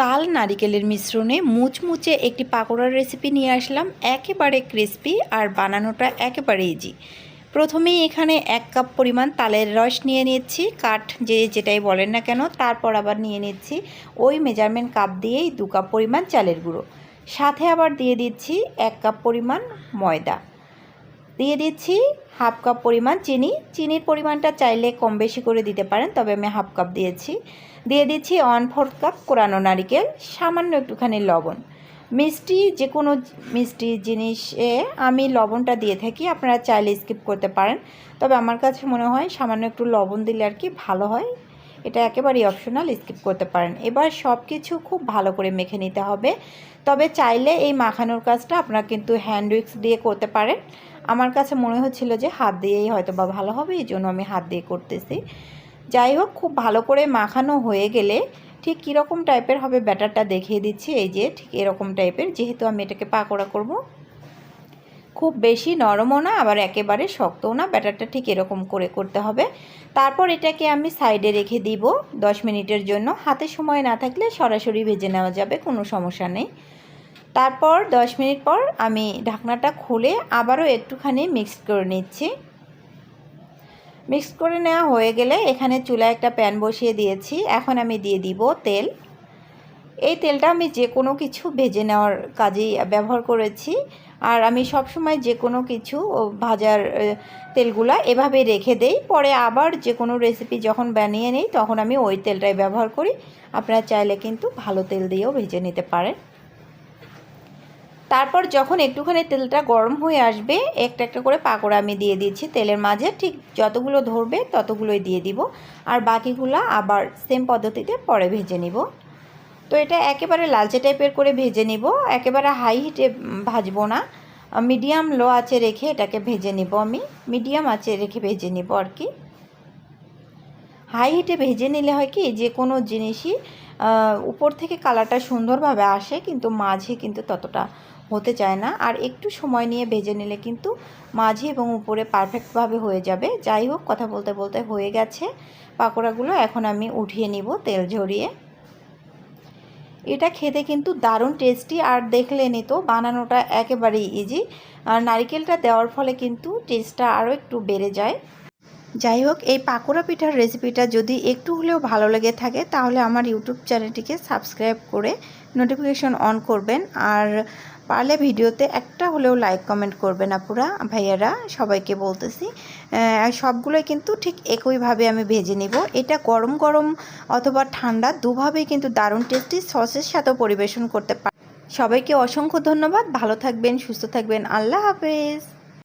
তাল নারিকেলের মিশ্রণে মুচমুচে একটি পাকোড়ার রেসিপি নিয়ে আসলাম। একেবারে ক্রিস্পি আর বানানোটা একেবারে ইজি প্রথমেই এখানে এক কাপ পরিমাণ তালের রস নিয়ে নিচ্ছি, কাঠ যে যেটাই বলেন না কেন, তারপর আবার নিয়ে নিচ্ছি ওই মেজারমেন্ট কাপ দিয়েই দু কাপ পরিমাণ চালের গুঁড়ো। সাথে আবার দিয়ে দিচ্ছি এক কাপ পরিমাণ ময়দা। দিয়ে দিচ্ছি হাফ কাপ পরিমাণ চিনি। চিনির পরিমাণটা চাইলে কম বেশি করে দিতে পারেন, তবে আমি হাফ কাপ দিয়েছি। দিয়ে দিচ্ছি ওয়ান ফোর্থ কাপ কোরানো নারিকেল, সামান্য একটুখানি লবণ। মিষ্টি যে কোনো মিষ্টি জিনিসে আমি লবণটা দিয়ে থাকি, আপনারা চাইলে স্কিপ করতে পারেন। তবে আমার কাছে মনে হয় সামান্য একটু লবণ দিলে আর কি ভালো হয়। এটা একেবারেই অপশনাল স্কিপ করতে পারেন। এবার সব কিছু খুব ভালো করে মেখে নিতে হবে। তবে চাইলে এই মাখানোর কাজটা আপনারা কিন্তু হ্যান্ড উইক্স দিয়ে করতে পারেন। আমার কাছে মনে হচ্ছিল যে হাত দিয়েই হয়তো বা ভালো হবে, এই জন্য আমি হাত দিয়ে করতেছি। যাই হোক, খুব ভালো করে মাখানো হয়ে গেলে ঠিক কীরকম টাইপের হবে ব্যাটারটা দেখিয়ে দিচ্ছি। এই যে ঠিক এরকম টাইপের, যেহেতু আমি এটাকে পাকোড়া করব। খুব বেশি নরমও না, আবার একেবারে শক্তও না, ব্যাটারটা ঠিক এরকম করে করতে হবে। তারপর এটাকে আমি সাইডে রেখে দিব 10 মিনিটের জন্য। হাতে সময় না থাকলে সরাসরি ভেজে নেওয়া যাবে, কোনো সমস্যা নেই। তারপর 10 মিনিট পর আমি ঢাকনাটা খুলে আবারও একটুখানি মিক্স করে নিচ্ছি। মিক্স করে নেওয়া হয়ে গেলে এখানে চুলায় একটা প্যান বসিয়ে দিয়েছি। এখন আমি দিয়ে দিব তেল। এই তেলটা আমি যে কোনো কিছু ভেজে নেওয়ার কাজেই ব্যবহার করেছি। আর আমি সব সময় যে কোনো কিছু ভাজার তেলগুলা এভাবে রেখে দেই। পরে আবার যে কোনো রেসিপি যখন বানিয়ে নিই, তখন আমি ওই তেলটাই ব্যবহার করি। আপনারা চাইলে কিন্তু ভালো তেল দিয়েও ভেজে নিতে পারেন। তারপর যখন একটুখানি তেলটা গরম হয়ে আসবে, একটা একটা করে পাকোড়া আমি দিয়ে দিচ্ছি তেলের মাঝে, ঠিক যতগুলো ধরবে ততগুলোই দিয়ে দিব। আর বাকিগুলো আবার সেম পদ্ধতিতে পরে ভেজে নিব। তো এটা একেবারে লালচে টাইপের করে ভেজে নিব। একেবারে হাই হিটে ভাজবো না। মিডিয়াম লো আঁচে রেখে এটাকে ভেজে নিব আমি। মিডিয়াম আঁচে রেখে ভেজে নিব আর কি। হাই হিটে ভেজে নিলে হয় কি, যে কোনো জিনিসই উপর থেকে কালারটা সুন্দরভাবে আসে, কিন্তু মাঝে কিন্তু ততটা হতে চায় না। আর একটু সময় নিয়ে ভেজে নিলে কিন্তু মাঝে এবং উপরে পারফেক্টভাবে হয়ে যাবে। যাই হোক, কথা বলতে বলতে হয়ে গেছে। পাকোড়াগুলো এখন আমি উঠিয়ে নিব তেল ঝরিয়ে। এটা খেতে কিন্তু দারুণ টেস্টি আর দেখলেনই তো, বানানোটা একেবারেই ইজি আর নারিকেলটা দেওয়ার ফলে কিন্তু টেস্টটা আরও একটু বেড়ে যায়। যাই হোক, এই পাকোড়া পিঠার রেসিপিটা যদি একটু হলেও ভালো লেগে থাকে, তাহলে আমার ইউটিউব চ্যানেলটিকে সাবস্ক্রাইব করে নোটিফিকেশন অন করবেন। আর পারলে ভিডিওতে একটা হলেও লাইক কমেন্ট করবেন আপুরা, ভাইয়ারা, সবাইকে বলতেছি। সবগুলোই কিন্তু ঠিক একইভাবে আমি ভেজে নিব। এটা গরম গরম অথবা ঠান্ডা দুভাবেই কিন্তু দারুণ টেস্টি সসের সাথেও পরিবেশন করতে পার সবাইকে অসংখ্য ধন্যবাদ। ভালো থাকবেন, সুস্থ থাকবেন। আল্লাহ হাফেজ।